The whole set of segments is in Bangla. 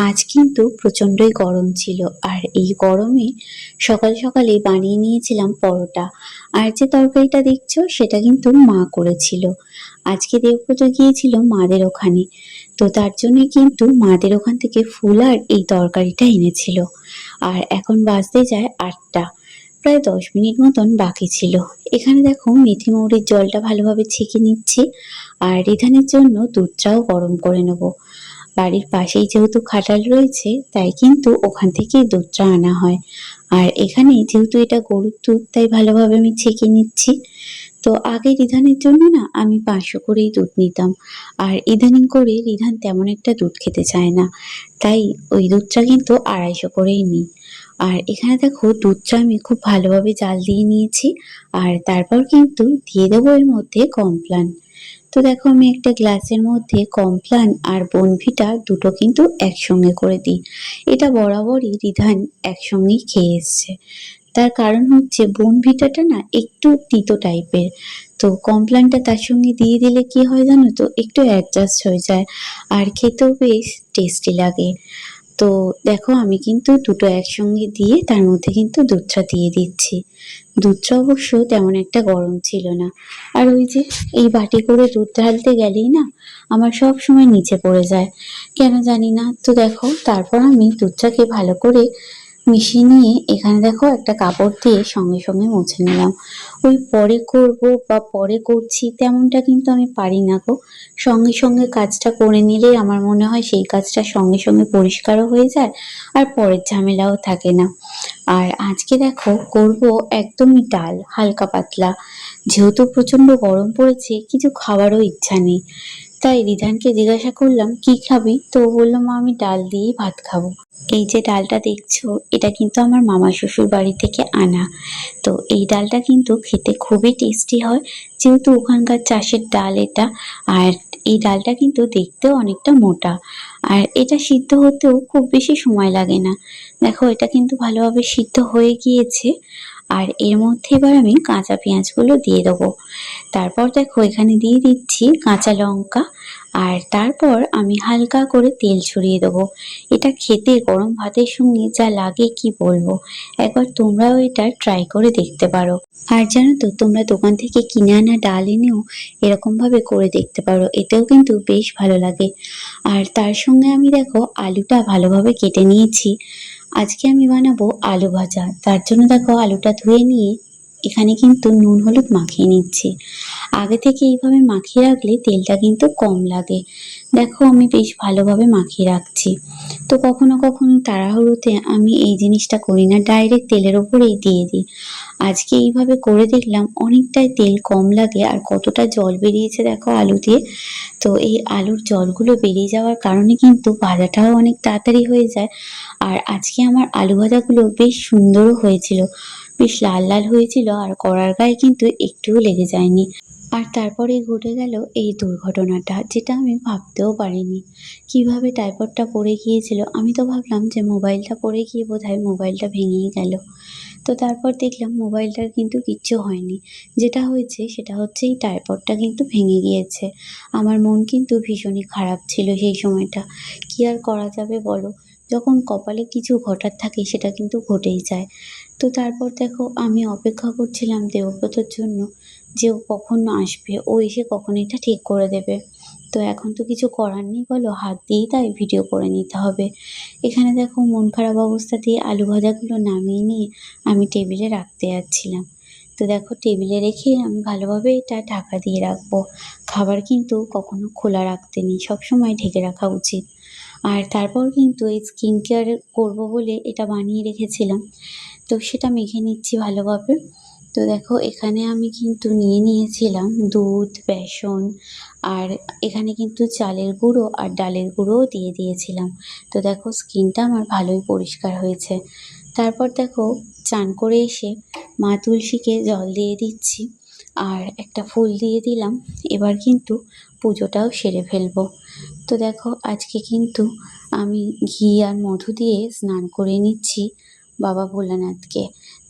আজ কিন্তু প্রচণ্ডই গরম ছিল, আর এই গরমে সকাল সকালে বানিয়ে নিয়েছিলাম পরোটা। আর যে তরকারিটা দেখছ, সেটা কিন্তু মা করেছিল। আজকে দেবব্রত গিয়েছিল মাদের ওখানে। তো তার জন্য কিন্তু মাদের ওখান থেকে ফুল আর এই তরকারিটা এনেছিল। আর এখন বাজতে যায় আটটা। প্রায় দশ মিনিট মতন বাকি ছিল। এখানে দেখো মেথি মৌরির জলটা ভালোভাবে ছেঁকে নিচ্ছি। আর রিধানের জন্য দুধটাও গরম করে নেব। বাড়ির পাশেই যেহেতু খাটাল রয়েছে, তাই কিন্তু ওখান থেকেই দুধটা আনা হয়। আর এখানে যেহেতু এটা গরুর দুধ, তাই ভালোভাবে আমি ছেঁকে নিচ্ছি। তো আগে রিধানের জন্য না, আমি পাঁচশো করেই দুধ নিতাম। আর ইদানিং করে রিধান তেমন একটা দুধ খেতে চায় না। তাই ওই দুধটা কিন্তু আড়াইশো করেই নিই। আর এখানে দেখো, দুধটা আমি খুব ভালোভাবে জাল দিয়ে নিয়েছি। আর তারপর কিন্তু দিয়ে দেবো এর মধ্যে কমপ্লান। তো দেখো, আমি একটা গ্লাসের মধ্যে কমপ্লান আর বনভিটা দুটো কিন্তু একসঙ্গে করে দিই। এটা বরাবরই রিধান একসঙ্গেই খেয়ে এসছে। তার কারণ হচ্ছে, বনভিটাটা না একটু তিতো টাইপের। তো কমপ্লানটা তার সঙ্গে দিয়ে দিলে কি হয় জানো তো, একটু অ্যাডজাস্ট হয়ে যায়। আর খেতেও বেশ টেস্টি লাগে। তো দেখো আমি কিন্তু দুটো একসঙ্গে দিয়ে তার মধ্যে কিন্তু দুধটা দিয়ে দিচ্ছি। দুধটা অবশ্য তেমন একটা গরম ছিল না। আর ওই যে এই বাটি করে দুধ ঢালতে গেলেই না আমার সব সময় নিচে পড়ে যায়। কেন জানি না? তো দেখো, তারপর আমি দুধটাকে ভালো করে মিশিয়ে নিয়ে এখানে দেখো একটা কাপড় দিয়ে সঙ্গে সঙ্গে মুছে নিলাম। ওই পরে করব বা পরে করছি তেমনটা কিন্তু আমি পারি না গো। সঙ্গে সঙ্গে কাজটা করে নিলেই আমার মনে হয় সেই কাজটা সঙ্গে সঙ্গে পরিষ্কারও হয়ে যায় আর পরের ঝামেলাও থাকে না। আর আজকে দেখো করব একদমই ডাল, হালকা পাতলা। যেহেতু প্রচণ্ড গরম পড়েছে, কিছু খাওয়ারও ইচ্ছা নেই। তাই রিধানকে জিজ্ঞাসা করলাম, কি খাবি? তো বলল, মা, আমি ডাল দিয়ে ভাত খাব। এই যে ডালটা দেখছ, এটা কিন্তু আমার মামা শ্বশুর বাড়ি থেকে আনা। তো এই ডালটা কিন্তু খেতে খুবই টেস্টি হয়, যেহেতু ওখানকার চাষের ডাল এটা, আর এই ডালটা কিন্তু দেখতেও অনেকটা মোটা। আর এটা সিদ্ধ হতেও খুব বেশি সময় লাগে না। দেখো, এটা কিন্তু ভালোভাবে সিদ্ধ হয়ে গিয়েছে। আর এর মধ্যে এবার আমি কাঁচা পেঁয়াজগুলো দিয়ে দেবো। তারপর দেখো এখানে দিয়ে দিচ্ছি কাঁচা লঙ্কা আর তারপর আমি হালকা করে তেল ছড়িয়ে দেবো। এটা খেতে গরম ভাতের সঙ্গে যা লাগে কি বলব? একবার তোমরাও এটা ট্রাই করে দেখতে পারো। আর জানো তো, তোমরা দোকান থেকে কিনে আনা ডাল এনেও এরকমভাবে করে দেখতে পারো। এতেও কিন্তু বেশ ভালো লাগে। আর তার সঙ্গে আমি দেখো আলুটা ভালোভাবে কেটে নিয়েছি। আজকে আমি বানাবো আলু ভাজা। তার জন্য দেখো আলুটা ধুয়ে নিয়ে এখানে কিন্তু নুন, হলুদ মাখিয়ে নিচ্ছি। আগে থেকে এইভাবে মাখিয়ে রাখলে তেলটা কিন্তু কম লাগে। দেখো, আমি বেশ ভালোভাবে মাখিয়ে রাখছি। তো কখনো কখনো তাড়াহুড়োতে আমি এই জিনিসটা করি না, ডাইরেক্ট তেলের ওপরেই দিয়ে দিই। আজকে এইভাবে করে দেখলাম, অনেকটাই তেল কম লাগে আর কতটা জল বেরিয়েছে দেখো আলু দিয়ে। তো এই আলুর জলগুলো বেরিয়ে যাওয়ার কারণে কিন্তু ভাজাটাও অনেক তাড়াতাড়ি হয়ে যায়। আর আজকে আমার আলু ভাজাগুলো বেশ সুন্দরও হয়েছিল, বেশ লাল লাল হয়েছিল আর কড়ার গায়ে কিন্তু একটুও লেগে যায়নি। আর তারপরে ঘটে গেল এই দুর্ঘটনাটা, যেটা আমি ভাবতেও পারিনি। কীভাবে টাইপডটা পড়ে গিয়েছিল? আমি তো ভাবলাম যে মোবাইলটা পড়ে গিয়ে বোধহয় মোবাইলটা ভেঙেই গেল। তো তারপর দেখলাম মোবাইলটার কিন্তু কিচ্ছু হয়নি। যেটা হয়েছে সেটা হচ্ছে এই টাইপডটা কিন্তু ভেঙে গিয়েছে। আমার মন কিন্তু ভীষণই খারাপ ছিল সেই সময়টা। কি আর করা যাবে বলো? যখন কপালে কিছু ঘটার থাকে সেটা কিন্তু ঘটেই যায়। তো তারপর দেখো, আমি অপেক্ষা করছিলাম দেবব্রতর জন্য। যে ও কখন আসবে, ও এসে কখন এটা ঠিক করে দেবে। তো এখন তো কিছু করার নেই বলো, হাত দিয়েই তাই ভিডিও করে নিতে হবে। এখানে দেখো মন খারাপ অবস্থা দিয়ে আলু ভাজাগুলো নামিয়ে নিয়ে আমি টেবিলে রাখতে যাচ্ছিলাম। তো দেখো টেবিলে রেখে আমি ভালোভাবে এটা ঢাকা দিয়ে রাখব। খাবার কিন্তু কখনো খোলা রাখতে নেই, সবসময় ঢেকে রাখা উচিত। আর তারপর কিন্তু এই স্কিন কেয়ার করব বলে এটা বানিয়ে রেখেছিলাম। তো সেটা মেখে নিচ্ছি ভালোভাবে। তো দেখো, এখানে আমি কিন্তু নিয়ে নিয়েছিলাম দুধ, বেসন, আর এখানে কিন্তু চালের গুঁড়ো আর ডালের গুঁড়োও দিয়ে দিয়েছিলাম। তো দেখো, স্কিনটা আমার ভালোই পরিষ্কার হয়েছে। তারপর দেখো, চান করে এসে মা তুলসীকে জল দিয়ে দিচ্ছি আর একটা ফুল দিয়ে দিলাম। এবার কিন্তু পুজোটাও সেরে ফেলব। তো দেখো, আজকে কিন্তু আমি ঘি আর মধু দিয়ে স্নান করে নিচ্ছি বাবা ভোলানাথকে।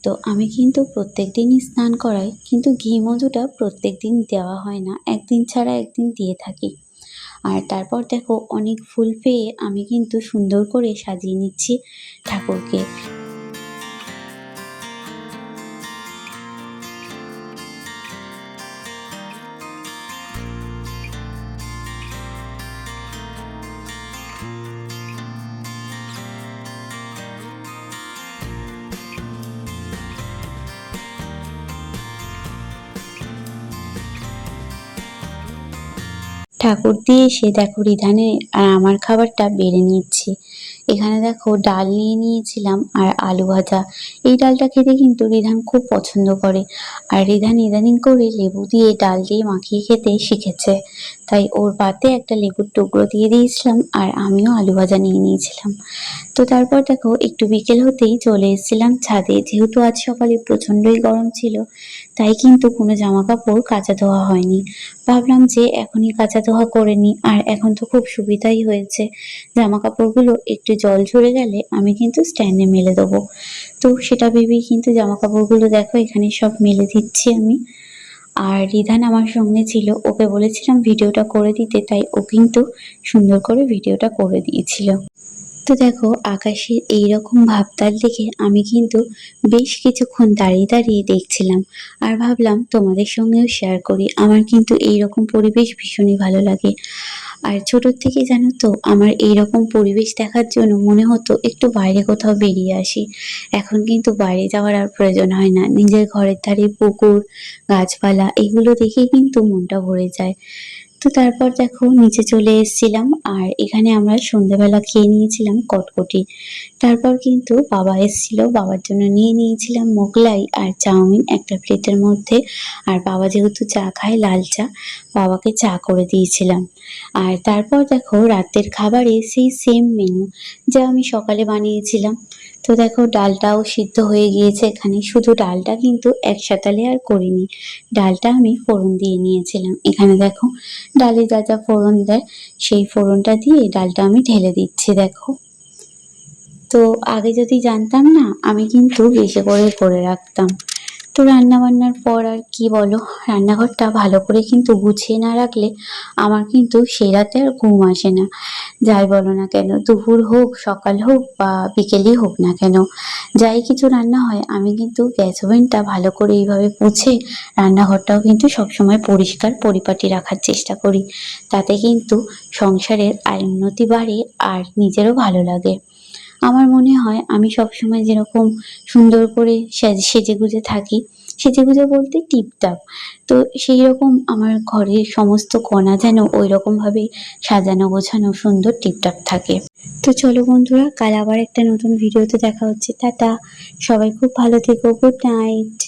তো আমি কিন্তু প্রত্যেক দিনই স্নান করাই, কিন্তু ঘি মধুটা প্রত্যেক দিন দেওয়া হয় না, একদিন ছাড়া একদিন দিয়ে থাকি। আর তারপর দেখো অনেক ফুল পেয়ে আমি কিন্তু সুন্দর করে সাজিয়ে নিচ্ছি ঠাকুরকে। ঠাকুর দিয়ে সে দেখো রিধানে আর আমার খাবারটা বেড়ে নিচ্ছে এখানে দেখো ডাল নিয়ে নিয়েছিলাম আর আলু ভাজা। এই ডালটা খেতে কিন্তু রিধান খুব পছন্দ করে। আর রিধান ইদানিং করে লেবু দিয়ে ডাল দিয়ে মাখিয়ে খেতে শিখেছে। তাই ওর পাতে একটা লেবুর টুকরো দিয়ে দিয়েছিলাম আর আমিও আলু ভাজা নিয়ে নিয়েছিলাম। তো তারপর দেখো, একটু বিকেল হতেই চলে এসেছিলাম ছাদে। যেহেতু আজ সকালে প্রচণ্ডই গরম ছিল, তাই কিন্তু কোনো জামা কাপড় কাচা ধোয়া হয়নি। ভাবলাম যে এখনই কাঁচা ধোয়া করে নিই আর এখন তো খুব সুবিধাই হয়েছে। জামা কাপড়গুলো একটু জল ঝরে গেলে আমি কিন্তু স্ট্যান্ডে মেলে দেবো। তো সেটা ভেবেই কিন্তু জামা কাপড়গুলো দেখো এখানে সব মেলে দিচ্ছি আমি। আর রিধান আমার সঙ্গে ছিল। ওকে বলেছিলাম ভিডিওটা করে দিতে, তাই ও কিন্তু সুন্দর করে ভিডিওটা করে দিয়েছিল। তো দেখো, আকাশের এই রকম ভাবতাল দেখে আমি কিন্তু বেশ কিছুক্ষণ দাঁড়িয়ে দাঁড়িয়ে দেখছিলাম। আর ভাবলাম তোমাদের সঙ্গেও শেয়ার করি। আমার কিন্তু এই রকম পরিবেশ ভীষণই ভালো লাগে। আর ছোটোর থেকে জানো তো, আমার এইরকম পরিবেশ দেখার জন্য মনে হতো একটু বাইরে কোথাও বেরিয়ে আসি। এখন কিন্তু বাইরে যাওয়ার আর প্রয়োজন হয় না। নিজের ঘরের ধারে পুকুর, গাছপালা, এগুলো দেখে কিন্তু মনটা ভরে যায়। তো তারপর দেখো নিচে চলে এসেছিলাম আর এখানে আমরা সন্ধেবেলা খেয়ে নিয়েছিলাম কটকটি। তারপর কিন্তু বাবা এসেছিল, বাবার জন্য নিয়ে নিয়েছিলাম মোগলাই আর চাউমিন একটা প্লেটের মধ্যে। আর বাবা যেহেতু চা খায়, লাল চা, বাবাকে চা করে দিয়েছিলাম। আর তারপর দেখো রাতের খাবারে সেই সেম মেনু যা আমি সকালে বানিয়েছিলাম। তো দেখো, ডালটাও সিদ্ধ হয়ে গিয়েছে এখানে। শুধু ডালটা কিন্তু একসাথে আর করিনি। ডালটা আমি ফোড়ন দিয়ে নিয়েছিলাম। এখানে দেখো, ডালে যা যা ফোড়ন দেয়, সেই ফোড়নটা দিয়ে ডালটা আমি ঢেলে দিচ্ছি, দেখো। তো আগে যদি জানতাম না, আমি কিন্তু বেশি করে করে রাখতাম। তো রান্না বান্নার পর আর কি বলো? রান্নাঘরটা ভালো করে কিন্তু গুছিয়ে না রাখলে আমার কিন্তু সেই রাতে আর ঘুম আসে না। যাই বলো না কেন, দুপুর হোক, সকাল হোক বা বিকেলই হোক না কেন, যাই কিছু রান্না হয়, আমি কিন্তু গ্যাস ওভেনটা ভালো করে এইভাবে পুছে রান্নাঘরটাও কিন্তু সবসময় পরিষ্কার পরিপাটি রাখার চেষ্টা করি। তাতে কিন্তু সংসারের আয় উন্নতি বাড়ে আর নিজেরও ভালো লাগে। আমার মনে হয় আমি সবসময় যেরকম সুন্দর করে সেজে গুজে থাকি সেজে গুজে বলতে টিপটাপ। তো সেই রকম আমার ঘরের সমস্ত কণা যেন ওই রকমভাবে সাজানো, গোছানো সুন্দর টিপটাপ থাকে। তো চলো বন্ধুরা, কাল আবার একটা নতুন ভিডিওতে দেখা হচ্ছে। টাটা! সবাই খুব ভালো থেকো। Good night!